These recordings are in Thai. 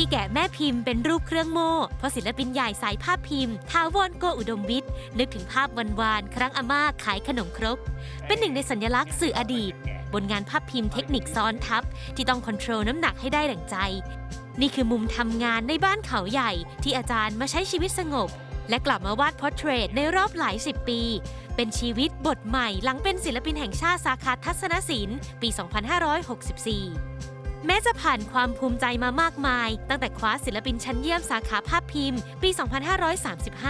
ที่แกะแม่พิมพ์เป็นรูปเครื่องโม่เพราะศิลปินใหญ่สายภาพพิมพ์ทาวรโกอุดมวิทย์นึกถึงภาพวันวานครั้งอาม่าขายขนมครก เป็นหนึ่งในสัญลักษณ์สื่ออดีต บนงานภาพพิมพ์เทคนิคซ้อนทับ ที่ต้องคอนโทรลน้ำหนักให้ได้ดั่งใจ นี่คือมุมทำงานในบ้านเขาใหญ่ ที่อาจารย์มาใช้ชีวิตสงบ และกลับมาวาดพอร์เทรตในรอบหลายสิบปี เป็นชีวิตบทใหม่หลังเป็นศิลปินแห่งชาติสาขาทัศนศิลป์ปี 2564 แม้จะผ่านความภูมิใจมามากมาย ตั้งแต่คว้าศิลปินชั้นเยี่ยมสาขาภาพพิมพ์ ปี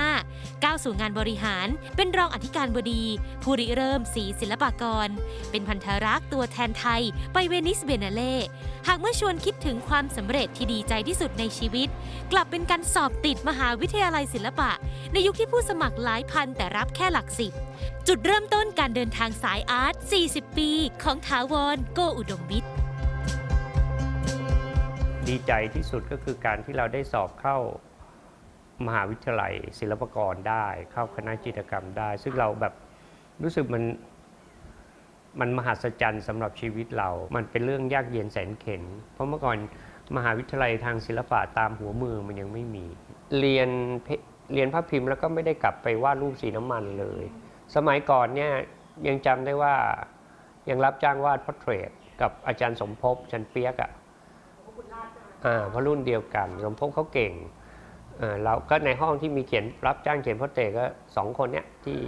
2535 ก้าวสู่งานบริหาร เป็นรองอธิการบดี ผู้ริเริ่มสีศิลปากร เป็นพันธรักษ์ตัวแทนไทย ไปเวนิสเบเนเล่ หากเมื่อชวนคิดถึงความสำเร็จที่ดีใจที่สุดในชีวิต กลับเป็นการสอบติดมหาวิทยาลัยศิลปะ ในยุคที่ผู้สมัครหลายพันแต่รับแค่หลักสิบจุดเริ่มต้นการเดินทางสายอาร์ต 40 ปี ของถาวร โกอุดมวิทย์ ดีใจที่สุดก็คือการที่เราได้สอบเข้ามหาวิทยาลัยศิลปากรได้ เข้าคณะจิตรกรรมได้ ซึ่งเราแบบรู้สึกมันมันมหัศจรรย์สำหรับชีวิตเรา มันเป็นเรื่องยากเย็นแสนเข็ญเพราะเมื่อก่อนมหาวิทยาลัยทางศิลปะตามหัวเมืองมันยังไม่มี เรียนเรียนภาพพิมพ์แล้วก็ไม่ได้กลับไปวาดรูปสีน้ำมันเลย สมัยก่อนเนี่ยยังจำได้ว่ายังรับจ้างวาดพอร์เทรตกับอาจารย์สมภพชันเปียกอะอ่า เพราะรุ่นเดียวกันสมภพเขาเก่งเราก็ในห้องที่มีเขียนรับจ้างเขียนโปรเตก็สองคนเนี้ยที่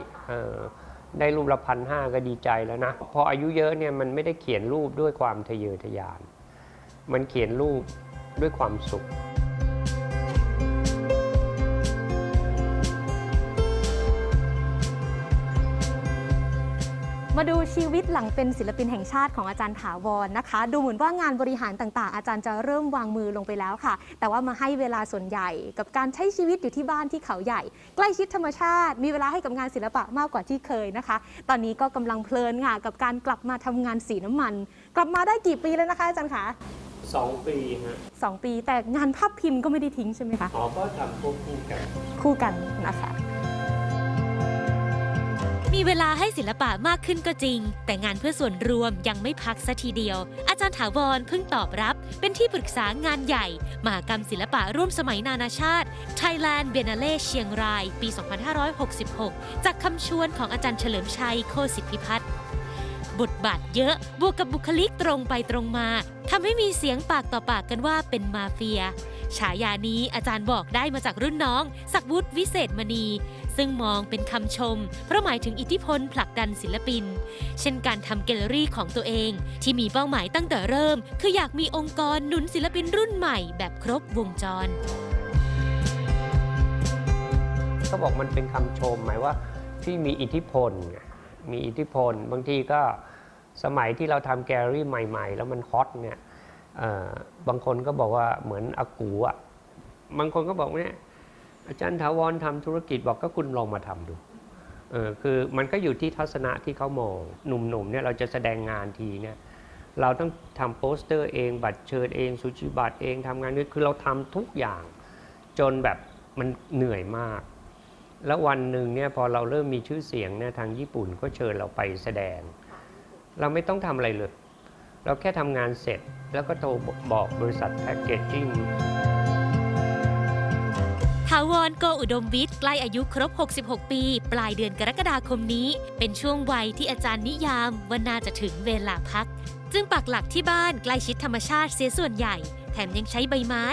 ได้รูปละพันห้าก็ดีใจแล้วนะพออายุเยอะเนี่ยมันไม่ได้เขียนรูปด้วยความทะเยอทะยาน มันเขียนรูปด้วยความสุข มาดูชีวิตหลังเป็นศิลปินแห่งชาติของอาจารย์ถาวรนะคะ ดูเหมือนว่างานบริหารต่างๆ อาจารย์จะเริ่มวางมือลงไปแล้วค่ะ แต่ว่ามาให้เวลาส่วนใหญ่ กับการใช้ชีวิตอยู่ที่บ้านที่เขาใหญ่ ใกล้ชิดธรรมชาติ มีเวลาให้กับงานศิลปะมากกว่าที่เคยนะคะ ตอนนี้ก็กำลังเพลินค่ะกับการกลับมาทำงานสีน้ำมัน กลับมาได้กี่ปีแล้วนะคะอาจารย์คะสองปีฮะสองปีแต่งานภาพพิมพ์ก็ไม่ได้ทิ้งใช่ไหมคะอ๋อก็ทำควบคู่กันคู่กันนะคะ มีเวลาให้ศิลปะมากขึ้นก็จริง แต่งานเพื่อส่วนรวมยังไม่พักสัทีเดียว อาจารย์ถาวรเพิ่งตอบรับ เป็นที่ปรึกษางานใหญ่ มหากรรมศิลปะร่วมสมัยนานาชาติ Thailand Biennale เชียงราย ปี 2566 จากคำชวนของอาจารย์เฉลิมชัยโคสิทธิพิพัฒน์บทบาทเยอะบวกกับบุคลิกตรงไปตรงมาทำให้มีเสียงปากต่อปากกันว่าเป็นมาเฟีย ฉายานี้อาจารย์บอกได้มาจากรุ่นน้อง ศักดิ์วุฒิวิเศษมณี ซึ่งมองเป็นคำชม เพราะหมายถึงอิทธิพลผลักดันศิลปิน เช่นการทำแกลเลอรี่ของตัวเอง ที่มีเป้าหมายตั้งแต่เริ่ม คืออยากมีองค์กรหนุนศิลปินรุ่นใหม่แบบครบวงจรเขาบอกมันเป็นคำชมหมายว่าพี่มีอิทธิพล มีอิทธิพล บางทีก็สมัยที่เราทำแกลเลอรี่ใหม่ ๆ แล้วมันฮอตเนี่ย บางคนก็บอกว่าเหมือนอากูอะบางคนก็บอกว่าเนี่ยอาจารย์ถาวรทำธุรกิจบอกก็คุณลองมาทำดูเออคือมันก็อยู่ที่ทัศนะที่เขามองหนุ่มๆเนี่ยเราจะแสดงงานทีเนี่ยเราต้องทำโปสเตอร์เองบัตรเชิญเองสุจิบัตรเองทำงานนี้คือเราทำทุกอย่างจนแบบมันเหนื่อยมาก แล้ววันหนึ่งเนี่ยพอเราเริ่มมีชื่อเสียงเนี่ยทางญี่ปุ่นก็เชิญเราไปแสดง เราไม่ต้องทำอะไรเลย เราแค่ทำงานเสร็จ แล้วก็โทรบอกบริษัทแพ็กเกจจิ้งถาวรโกอุดมวิทย์ใกล้อายุครบ 66 ปี ปลายเดือนกรกฎาคมนี้ เป็นช่วงวัยที่อาจารย์นิยามว่าน่าจะถึงเวลาพัก จึงปักหลักที่บ้านใกล้ชิดธรรมชาติเสียส่วนใหญ่ แถมยังใช้ใบไม้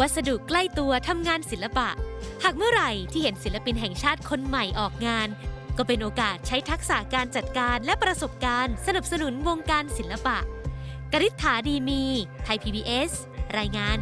วัสดุใกล้ตัวทำงานศิลปะ หากเมื่อไหร่ที่เห็นศิลปินแห่งชาติคนใหม่ออกงาน ก็เป็นโอกาสใช้ทักษะการจัดการและประสบการณ์ สนับสนุนวงการศิลปะ กริษฐาดีมี ไทย PBS รายงาน